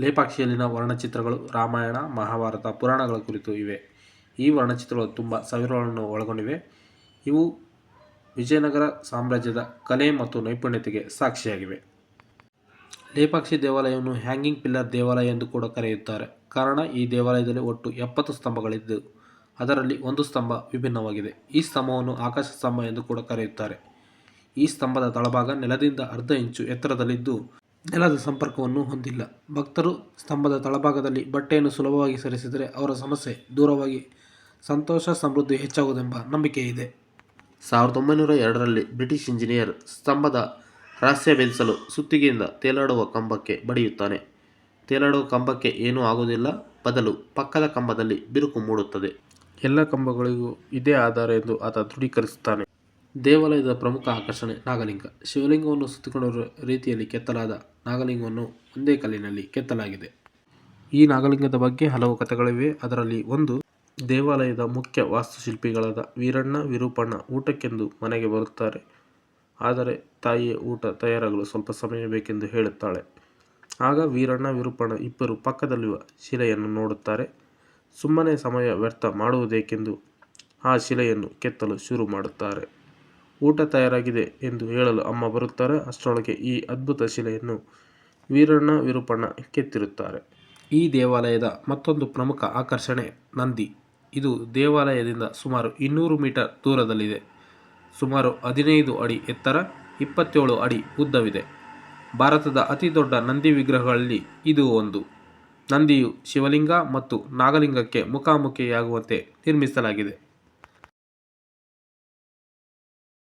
ಲೇಪಾಕ್ಷಿಯಲ್ಲಿನ ವರ್ಣಚಿತ್ರಗಳು ರಾಮಾಯಣ, ಮಹಾಭಾರತ, ಪುರಾಣಗಳ ಕುರಿತು ಇವೆ. ಈ ವರ್ಣಚಿತ್ರಗಳು ತುಂಬ ಸಾವಿರಗಳನ್ನು ಒಳಗೊಂಡಿವೆ. ಇವು ವಿಜಯನಗರ ಸಾಮ್ರಾಜ್ಯದ ಕಲೆ ಮತ್ತು ನೈಪುಣ್ಯತೆಗೆ ಸಾಕ್ಷಿಯಾಗಿವೆ. ಲೇಪಾಕ್ಷಿ ದೇವಾಲಯವನ್ನು ಹ್ಯಾಂಗಿಂಗ್ ಪಿಲ್ಲರ್ ದೇವಾಲಯ ಎಂದು ಕೂಡ ಕರೆಯುತ್ತಾರೆ. ಕಾರಣ, ಈ ದೇವಾಲಯದಲ್ಲಿ ಒಟ್ಟು ಎಪ್ಪತ್ತು ಸ್ತಂಭಗಳಿದ್ದು, ಅದರಲ್ಲಿ ಒಂದು ಸ್ತಂಭ ವಿಭಿನ್ನವಾಗಿದೆ. ಈ ಸ್ತಂಭವನ್ನು ಆಕಾಶ ಸ್ತಂಭ ಎಂದು ಕೂಡ ಕರೆಯುತ್ತಾರೆ. ಈ ಸ್ತಂಭದ ತಳಭಾಗ ನೆಲದಿಂದ ಅರ್ಧ ಇಂಚು ಎತ್ತರದಲ್ಲಿದ್ದು ನೆಲದ ಸಂಪರ್ಕವನ್ನು ಹೊಂದಿಲ್ಲ. ಭಕ್ತರು ಸ್ತಂಭದ ತಳಭಾಗದಲ್ಲಿ ಬಟ್ಟೆಯನ್ನು ಸುಲಭವಾಗಿ ಸರಿಸಿದರೆ ಅವರ ಸಮಸ್ಯೆ ದೂರವಾಗಿ ಸಂತೋಷ ಸಮೃದ್ಧಿ ಹೆಚ್ಚಾಗುವುದೆಂಬ ನಂಬಿಕೆ ಇದೆ. ಸಾವಿರದ ಒಂಬೈನೂರ ಎರಡರಲ್ಲಿ ಬ್ರಿಟಿಷ್ ಇಂಜಿನಿಯರ್ ಸ್ತಂಭದ ರಹಸ್ಯ ಭೇದಿಸಲು ಸುತ್ತಿಗೆಯಿಂದ ತೇಲಾಡುವ ಕಂಬಕ್ಕೆ ಬಡಿಯುತ್ತಾನೆ. ತೇಲಾಡುವ ಕಂಬಕ್ಕೆ ಏನೂ ಆಗುವುದಿಲ್ಲ. ಬದಲು ಪಕ್ಕದ ಕಂಬದಲ್ಲಿ ಬಿರುಕು ಮೂಡುತ್ತದೆ. ಎಲ್ಲ ಕಂಬಗಳಿಗೂ ಇದೇ ಆಧಾರ ಎಂದು ಆತ ದೃಢೀಕರಿಸುತ್ತಾನೆ. ದೇವಾಲಯದ ಪ್ರಮುಖ ಆಕರ್ಷಣೆ ನಾಗಲಿಂಗ. ಶಿವಲಿಂಗವನ್ನು ಸುತ್ತಿಕೊಂಡಿರುವ ರೀತಿಯಲ್ಲಿ ಕೆತ್ತಲಾದ ನಾಗಲಿಂಗವನ್ನು ಒಂದೇ ಕಲ್ಲಿನಲ್ಲಿ ಕೆತ್ತಲಾಗಿದೆ. ಈ ನಾಗಲಿಂಗದ ಬಗ್ಗೆ ಹಲವು ಕಥೆಗಳಿವೆ. ಅದರಲ್ಲಿ ಒಂದು, ದೇವಾಲಯದ ಮುಖ್ಯ ವಾಸ್ತುಶಿಲ್ಪಿಗಳಾದ ವೀರಣ್ಣ, ವಿರೂಪಣ್ಣ ಊಟಕ್ಕೆಂದು ಮನೆಗೆ ಬರುತ್ತಾರೆ. ಆದರೆ ತಾಯಿಯ ಊಟ ತಯಾರಾಗಲು ಸ್ವಲ್ಪ ಸಮಯ ಬೇಕೆಂದು ಹೇಳುತ್ತಾಳೆ. ಆಗ ವೀರಣ್ಣ, ವಿರೂಪಣ್ಣ ಇಬ್ಬರು ಪಕ್ಕದಲ್ಲಿರುವ ಶಿಲೆಯನ್ನು ನೋಡುತ್ತಾರೆ. ಸುಮ್ಮನೆ ಸಮಯ ವ್ಯರ್ಥ ಮಾಡುವುದೇಕೆಂದು ಆ ಶಿಲೆಯನ್ನು ಕೆತ್ತಲು ಶುರು ಮಾಡುತ್ತಾರೆ. ಊಟ ತಯಾರಾಗಿದೆ ಎಂದು ಹೇಳಲು ಅಮ್ಮ ಬರುತ್ತಾರೆ. ಅಷ್ಟರೊಳಗೆ ಈ ಅದ್ಭುತ ಶಿಲೆಯನ್ನು ವೀರಣ್ಣ ವಿರೂಪಣ್ಣ ಕೆತ್ತಿರುತ್ತಾರೆ. ಈ ದೇವಾಲಯದ ಮತ್ತೊಂದು ಪ್ರಮುಖ ಆಕರ್ಷಣೆ ನಂದಿ. ಇದು ದೇವಾಲಯದಿಂದ ಸುಮಾರು ಇನ್ನೂರು ಮೀಟರ್ ದೂರದಲ್ಲಿದೆ. ಸುಮಾರು ಹದಿನೈದು ಅಡಿ ಎತ್ತರ ಇಪ್ಪತ್ತೇಳು ಅಡಿ ಉದ್ದವಿದೆ. ಭಾರತದ ಅತಿ ದೊಡ್ಡ ನಂದಿ ವಿಗ್ರಹಗಳಲ್ಲಿ ಇದು ಒಂದು. ನಂದಿಯು ಶಿವಲಿಂಗ ಮತ್ತು ನಾಗಲಿಂಗಕ್ಕೆ ಮುಖಾಮುಖಿಯಾಗುವಂತೆ ನಿರ್ಮಿಸಲಾಗಿದೆ.